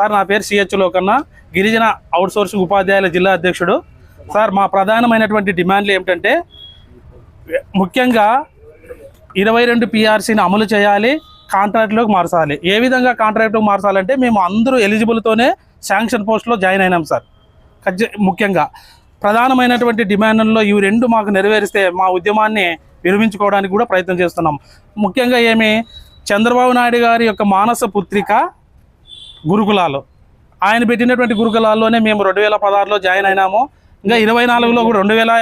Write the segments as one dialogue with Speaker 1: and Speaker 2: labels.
Speaker 1: Sir నా పేరు CH లోకన్న. గిరిజన అవుట్సోర్సింగ్ ఉపాధ్యాయుల జిల్లా అధ్యక్షుడు. సార్ మా ప్రధానమైనటువంటి డిమాండ్లు ఏమిటంటే ముఖ్యంగా ఇరవై రెండు పిఆర్సీని అమలు చేయాలి కాంట్రాక్ట్లోకి మార్చాలి. ఏ విధంగా కాంట్రాక్ట్లోకి మార్చాలంటే మేము అందరూ ఎలిజిబుల్తోనే శాంక్షన్ పోస్ట్లో జాయిన్ అయినాం సార్. ముఖ్యంగా ప్రధానమైనటువంటి డిమాండ్లలో ఇవి రెండు మాకు నెరవేరిస్తే మా ఉద్యమాన్ని విరమించుకోవడానికి కూడా ప్రయత్నం చేస్తున్నాం. ముఖ్యంగా ఏమి? చంద్రబాబు నాయుడు గారి యొక్క మానస పుత్రిక గురుకులాలు. ఆయన పెట్టినటువంటి గురుకులాల్లోనే మేము రెండు వేల పదహారులో జాయిన్ అయినాము. ఇంకా ఇరవై నాలుగులో కూడా రెండు వేల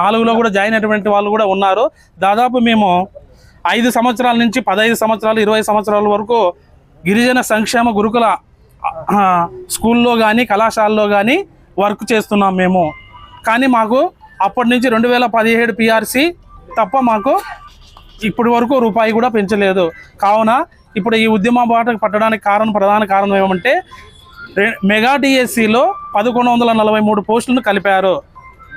Speaker 1: నాలుగులో కూడా జాయిన్ అయినటువంటి వాళ్ళు కూడా ఉన్నారు. దాదాపు మేము ఐదు సంవత్సరాల నుంచి పదహైదు సంవత్సరాలు ఇరవై సంవత్సరాల వరకు గిరిజన సంక్షేమ గురుకుల స్కూల్లో కానీ కళాశాలలో కానీ వర్క్ చేస్తున్నాం మేము. కానీ మాకు అప్పటి నుంచి రెండు వేల పదిహేడు పిఆర్సి తప్ప మాకు ఇప్పటి వరకు రూపాయి కూడా పెంచలేదు. కావున ఇప్పుడు ఈ ఉద్యమ బాట పట్టడానికి కారణం ప్రధాన కారణం ఏమంటే మెగా డిఎస్సిలో పదకొండు వందల నలభై మూడు పోస్టులను కలిపారు.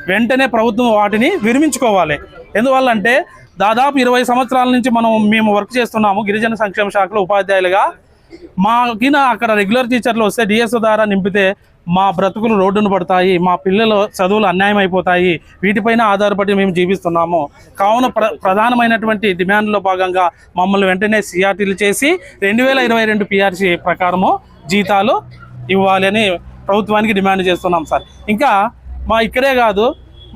Speaker 1: వెంటనే ప్రభుత్వం వాటిని విరమించుకోవాలి. ఎందువల్ల అంటే దాదాపు ఇరవై సంవత్సరాల నుంచి మనం మేము వర్క్ చేస్తున్నాము గిరిజన సంక్షేమ శాఖలో ఉపాధ్యాయులుగా. మాకిన అక్కడ రెగ్యులర్ టీచర్లు వస్తే డిఎస్ఓ ద్వారా నింపితే మా బ్రతుకులు రోడ్డును పడతాయి మా పిల్లలు చదువులు అన్యాయం అయిపోతాయి వీటిపైన ఆధారపడి మేము జీవిస్తున్నాము. కావున ప్ర ప్రధానమైనటువంటి డిమాండ్లో భాగంగా మమ్మల్ని వెంటనే సిఆర్టీలు చేసి రెండు వేల ఇరవై రెండు పిఆర్సీ ప్రకారము జీతాలు ఇవ్వాలని ప్రభుత్వానికి డిమాండ్ చేస్తున్నాం సార్. ఇంకా మా ఇక్కడే కాదు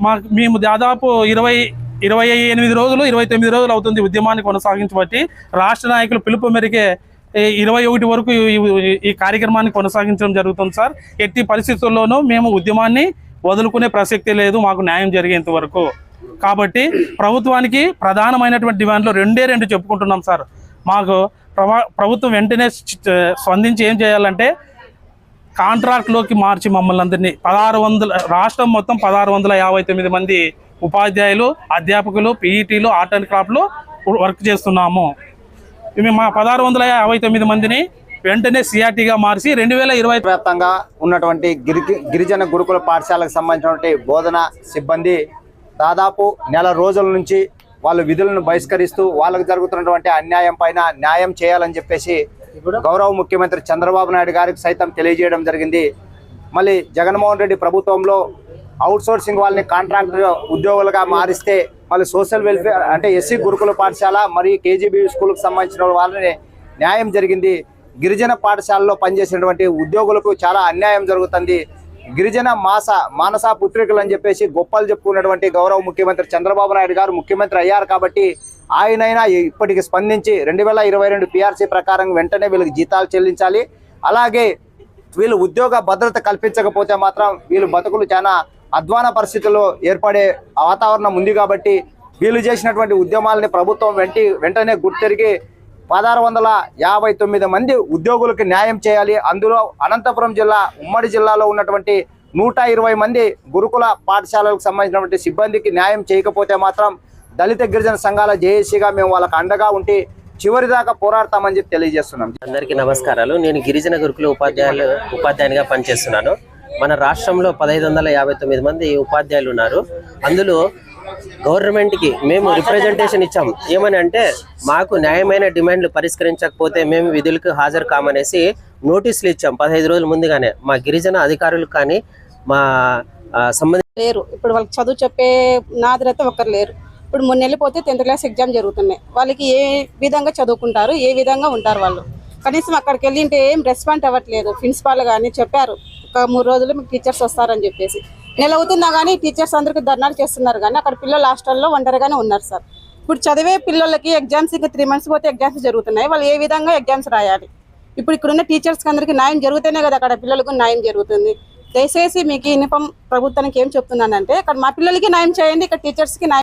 Speaker 1: మా మేము దాదాపు ఇరవై ఇరవై ఎనిమిది రోజులు ఇరవై తొమ్మిది రోజులు అవుతుంది ఉద్యమాన్ని కొనసాగించబట్టి రాష్ట్ర నాయకులు పిలుపు మేరకే ఇరవై ఒకటి వరకు ఈ- కార్యక్రమాన్ని కొనసాగించడం జరుగుతుంది సార్. ఎట్టి పరిస్థితుల్లోనూ మేము ఉద్యమాన్ని వదులుకునే ప్రసక్తి లేదు మాకు న్యాయం జరిగేంత వరకు. కాబట్టి ప్రభుత్వానికి ప్రధానమైనటువంటి డిమాండ్లు రెండే రెండు చెప్పుకుంటున్నాం సార్. మాకు ప్రభుత్వం వెంటనే స్పందించి ఏం చేయాలంటే కాంట్రాక్ట్లోకి మార్చి మమ్మల్ని అందరినీ. పదహారు వందల రాష్ట్రం మొత్తం పదహారు వందల యాభై తొమ్మిది మంది ఉపాధ్యాయులు అధ్యాపకులు పీఈటీలు ఆర్ట్ అండ్ క్రాఫ్ట్లు వర్క్ చేస్తున్నాము. ఇవి మా పదహారు వందల యాభై తొమ్మిది మందిని వెంటనే సిఆర్టీగా మార్చి రెండు వేల ఇరవై
Speaker 2: వ్యాప్తంగా ఉన్నటువంటి గిరి గిరిజన గురుకుల పాఠశాలకు సంబంధించినటువంటి బోధన సిబ్బంది దాదాపు నెల రోజుల నుంచి వాళ్ళు విధులను బహిష్కరిస్తూ వాళ్ళకు జరుగుతున్నటువంటి అన్యాయం పైన న్యాయం చేయాలని చెప్పేసి గౌరవ ముఖ్యమంత్రి చంద్రబాబు నాయుడు గారికి సైతం తెలియజేయడం జరిగింది. మళ్ళీ జగన్మోహన్ రెడ్డి ప్రభుత్వంలో అవుట్ సోర్సింగ్ వాళ్ళని కాంట్రాక్ట్ ఉద్యోగులుగా మారిస్తే మళ్ళీ సోషల్ వెల్ఫేర్ అంటే ఎస్సీ గురుకుల పాఠశాల మరియు కేజీబీ స్కూల్కి సంబంధించిన వాళ్ళని న్యాయం జరిగింది. గిరిజన పాఠశాలలో పనిచేసినటువంటి ఉద్యోగులకు చాలా అన్యాయం జరుగుతుంది. గిరిజన మాస మానస పుత్రికలు అని చెప్పేసి గొప్పలు చెప్పుకున్నటువంటి గౌరవ ముఖ్యమంత్రి చంద్రబాబు నాయుడు గారు ముఖ్యమంత్రి అయ్యారు కాబట్టి ఆయనైనా ఇప్పటికి స్పందించి రెండు వేల ఇరవై రెండు పిఆర్సీ ప్రకారం వెంటనే వీళ్ళకి జీతాలు చెల్లించాలి. అలాగే వీళ్ళు ఉద్యోగ భద్రత కల్పించకపోతే మాత్రం వీళ్ళు బతుకులు చాలా అధ్వాన పరిస్థితుల్లో ఏర్పడే వాతావరణం ఉంది కాబట్టి వీళ్ళు చేసినటువంటి ఉద్యమాలని ప్రభుత్వం వెంటి వెంటనే గుర్తెరిగి పదహారు వందల యాభై తొమ్మిది మంది ఉద్యోగులకు న్యాయం చేయాలి. అందులో అనంతపురం జిల్లా ఉమ్మడి జిల్లాలో ఉన్నటువంటి నూట ఇరవై మంది గురుకుల పాఠశాలలకు సంబంధించినటువంటి సిబ్బందికి న్యాయం చేయకపోతే మాత్రం దళిత గిరిజన సంఘాల జేఏసీగా మేము వాళ్ళకు అండగా ఉండి చివరి దాకా పోరాడతామని చెప్పి తెలియజేస్తున్నాం.
Speaker 3: అందరికీ నమస్కారాలు. నేను గిరిజన గురుకుల ఉపాధ్యాయులు ఉపాధ్యాయునిగా పనిచేస్తున్నాను. మన రాష్ట్రంలో పదహైదు వందల యాభై తొమ్మిది మంది ఉపాధ్యాయులు ఉన్నారు. అందులో గవర్నమెంట్కి మేము రిప్రజెంటేషన్ ఇచ్చాం. ఏమని అంటే మాకు న్యాయమైన డిమాండ్లు పరిష్కరించకపోతే మేము విధులకు హాజరు కామనేసి నోటీసులు ఇచ్చాం పదహైదు రోజుల ముందుగానే. మా గిరిజన అధికారులు కానీ మా ఆ,
Speaker 4: లేరు. ఇప్పుడు వాళ్ళకి చదువు చెప్పే నాదురైతే ఒక్కరు లేరు. ఇప్పుడు మొన్న వెళ్ళిపోతే టెన్త్ క్లాస్ ఎగ్జామ్ జరుగుతున్నాయి. వాళ్ళకి ఏ విధంగా చదువుకుంటారు ఏ విధంగా ఉంటారు వాళ్ళు? కనీసం అక్కడికి వెళ్ళింటే ఏం రెస్పాండ్ అవ్వట్లేదు. ప్రిన్సిపాల్ కానీ చెప్పారు. ఒక మూడు రోజులు మీకు టీచర్స్ వస్తారని చెప్పేసి. నెల అవుతున్నా కానీ టీచర్స్ అందరికీ ధర్నాలు చేస్తున్నారు కానీ అక్కడ పిల్లలు హాస్టల్లో ఒంటరిగానే ఉన్నారు సార్. ఇప్పుడు చదివే పిల్లలకి ఎగ్జామ్స్ ఇంకా త్రీ మంత్స్ పోతే ఎగ్జామ్స్ జరుగుతున్నాయి. వాళ్ళు ఏ విధంగా ఎగ్జామ్స్ రాయాలి? ఇప్పుడు ఇక్కడున్న టీచర్స్కి అందరికీ న్యాయం జరుగుతూనే కదా అక్కడ పిల్లలకు న్యాయం జరుగుతుంది. దయచేసి మీకు ఈ ప్రభుత్వానికి ఏం చెప్తున్నానంటే అక్కడ మా పిల్లలకి న్యాయం చేయండి ఇక్కడ టీచర్స్కి న్యాయం